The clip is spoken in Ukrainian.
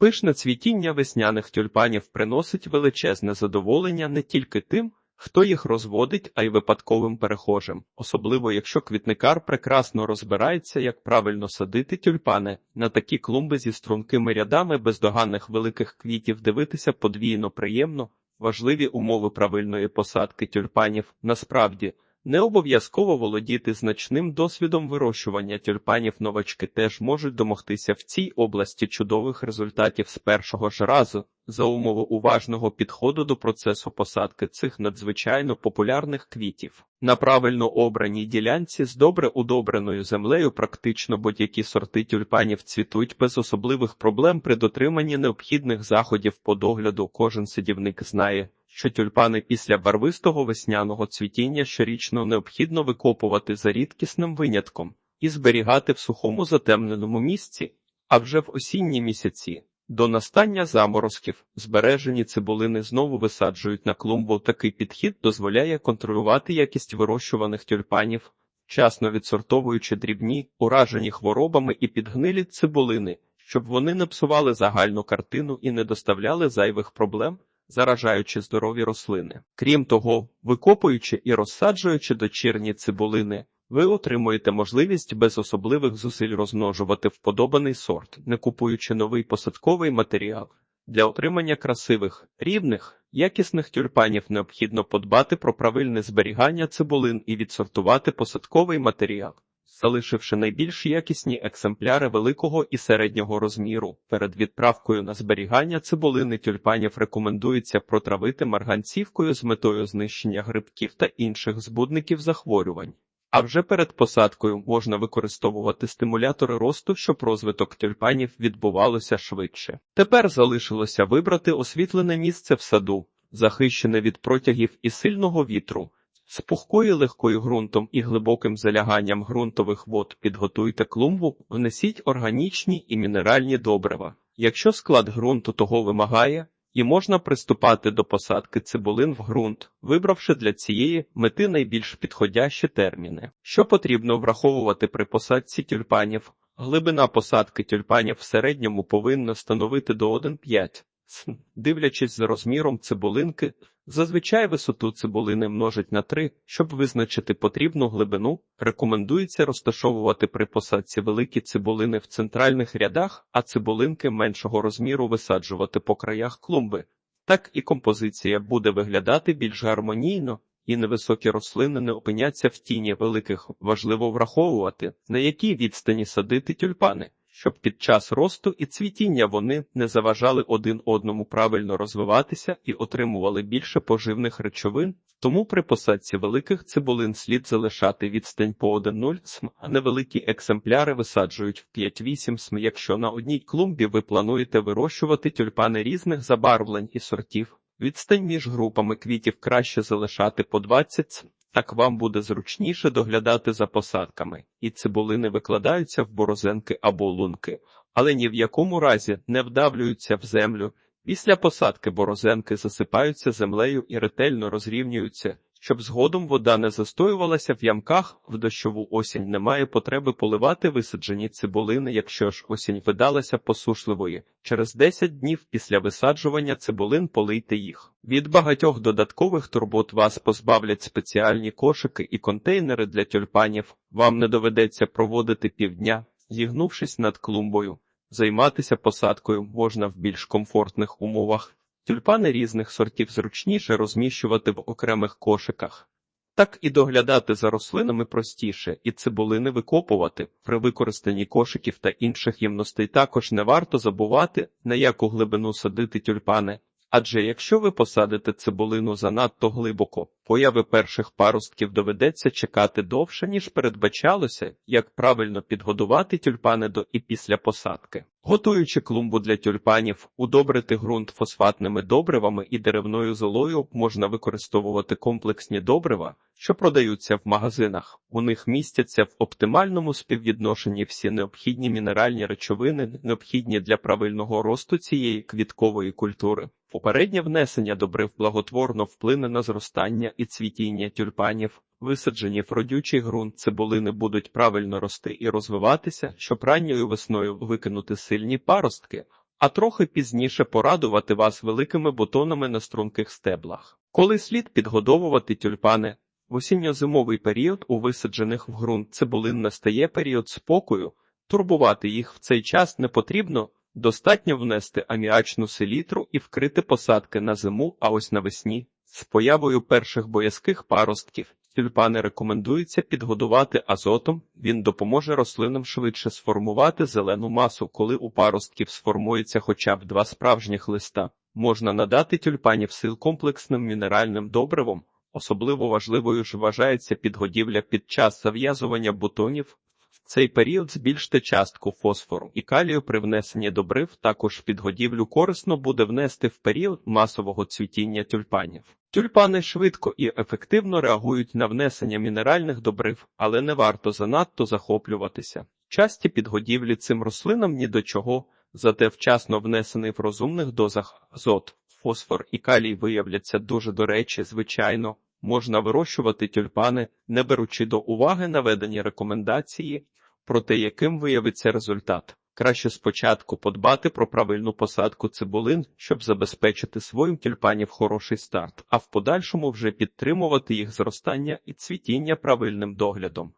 Пишне цвітіння весняних тюльпанів приносить величезне задоволення не тільки тим, хто їх розводить, а й випадковим перехожим, особливо якщо квітникар прекрасно розбирається, як правильно садити тюльпани. На такі клумби зі стрункими рядами бездоганних великих квітів дивитися подвійно приємно. Важливі умови правильної посадки тюльпанів насправді. Не обов'язково володіти значним досвідом вирощування тюльпанів новачки теж можуть домогтися в цій області чудових результатів з першого ж разу за умови уважного підходу до процесу посадки цих надзвичайно популярних квітів. На правильно обраній ділянці з добре удобреною землею практично будь-які сорти тюльпанів цвітуть без особливих проблем при дотриманні необхідних заходів по догляду. Кожен садівник знає, що тюльпани після барвистого весняного цвітіння щорічно необхідно викопувати за рідкісним винятком і зберігати в сухому затемненому місці, а вже в осінні місяці. До настання заморозків збережені цибулини знову висаджують на клумбу. Такий підхід дозволяє контролювати якість вирощуваних тюльпанів, вчасно відсортовуючи дрібні, уражені хворобами і підгнилі цибулини, щоб вони не псували загальну картину і не доставляли зайвих проблем, заражаючи здорові рослини. Крім того, викопуючи і розсаджуючи дочірні цибулини, ви отримуєте можливість без особливих зусиль розмножувати вподобаний сорт, не купуючи новий посадковий матеріал. Для отримання красивих, рівних, якісних тюльпанів необхідно подбати про правильне зберігання цибулин і відсортувати посадковий матеріал, залишивши найбільш якісні екземпляри великого і середнього розміру. Перед відправкою на зберігання цибулини тюльпанів рекомендується протравити марганцівкою з метою знищення грибків та інших збудників захворювань. А вже перед посадкою можна використовувати стимулятори росту, щоб розвиток тюльпанів відбувалося швидше. Тепер залишилося вибрати освітлене місце в саду, захищене від протягів і сильного вітру. З пухкою легкою ґрунтом і глибоким заляганням ґрунтових вод підготуйте клумбу, внесіть органічні і мінеральні добрива. Якщо склад ґрунту того вимагає, і можна приступати до посадки цибулин в ґрунт, вибравши для цієї мети найбільш підходящі терміни. Що потрібно враховувати при посадці тюльпанів? Глибина посадки тюльпанів в середньому повинна становити до 1,5 см. Дивлячись за розміром цибулинки, зазвичай висоту цибулини множить на 3, щоб визначити потрібну глибину, рекомендується розташовувати при посадці великі цибулини в центральних рядах, а цибулинки меншого розміру висаджувати по краях клумби. Так і композиція буде виглядати більш гармонійно, і невисокі рослини не опиняться в тіні великих. Важливо враховувати, на якій відстані садити тюльпани щоб під час росту і цвітіння вони не заважали один одному правильно розвиватися і отримували більше поживних речовин, тому при посадці великих цибулин слід залишати відстань по 1,0 см, а невеликі екземпляри висаджують в 5-8 см. Якщо на одній клумбі ви плануєте вирощувати тюльпани різних забарвлень і сортів, відстань між групами квітів краще залишати по 20 см. Так вам буде зручніше доглядати за посадками, і цибулини викладаються в борозенки або лунки, але ні в якому разі не вдавлюються в землю. Після посадки борозенки засипаються землею і ретельно розрівнюються, щоб згодом вода не застоювалася в ямках, в дощову осінь немає потреби поливати висаджені цибулини, якщо ж осінь видалася посушливою. Через 10 днів після висаджування цибулин полийте їх. Від багатьох додаткових турбот вас позбавлять спеціальні кошики і контейнери для тюльпанів. Вам не доведеться проводити півдня, зігнувшись над клумбою. Займатися посадкою можна в більш комфортних умовах. Тюльпани різних сортів зручніше розміщувати в окремих кошиках. Так і доглядати за рослинами простіше, і цибулини викопувати. При використанні кошиків та інших ємностей також не варто забувати, на яку глибину садити тюльпани. Адже якщо ви посадите цибулину занадто глибоко, появи перших паростків доведеться чекати довше, ніж передбачалося, як правильно підгодувати тюльпани до і після посадки. Готуючи клумбу для тюльпанів, удобрити ґрунт фосфатними добривами і деревною золою можна використовувати комплексні добрива, що продаються в магазинах. У них містяться в оптимальному співвідношенні всі необхідні мінеральні речовини, необхідні для правильного росту цієї квіткової культури. Попереднє внесення добрив благотворно вплине на зростання і цвітіння тюльпанів. Висаджені в родючий ґрунт цибулини будуть правильно рости і розвиватися, щоб ранньою весною викинути сильні паростки, а трохи пізніше порадувати вас великими бутонами на струнких стеблах. Коли слід підгодовувати тюльпани, в осінньо-зимовий період у висаджених в ґрунт цибулин настає період спокою, турбувати їх в цей час не потрібно, достатньо внести аміачну селітру і вкрити посадки на зиму, а ось навесні. З появою перших боязких паростків тюльпани рекомендується підгодувати азотом, він допоможе рослинам швидше сформувати зелену масу, коли у паростків сформується хоча б два справжніх листа. Можна надати тюльпанів сил комплексним мінеральним добривом, особливо важливою ж вважається підгодівля під час зав'язування бутонів. Цей період збільште частку фосфору і калію при внесенні добрив, також підгодівлю корисно буде внести в період масового цвітіння тюльпанів. Тюльпани швидко і ефективно реагують на внесення мінеральних добрив, але не варто занадто захоплюватися. Часті підгодівлі цим рослинам ні до чого, зате вчасно внесений в розумних дозах азот, фосфор і калій виявляться дуже до речі, звичайно. Можна вирощувати тюльпани, не беручи до уваги наведені рекомендації, про те, яким виявиться результат. Краще спочатку подбати про правильну посадку цибулин, щоб забезпечити своїм тюльпанів хороший старт, а в подальшому вже підтримувати їх зростання і цвітіння правильним доглядом.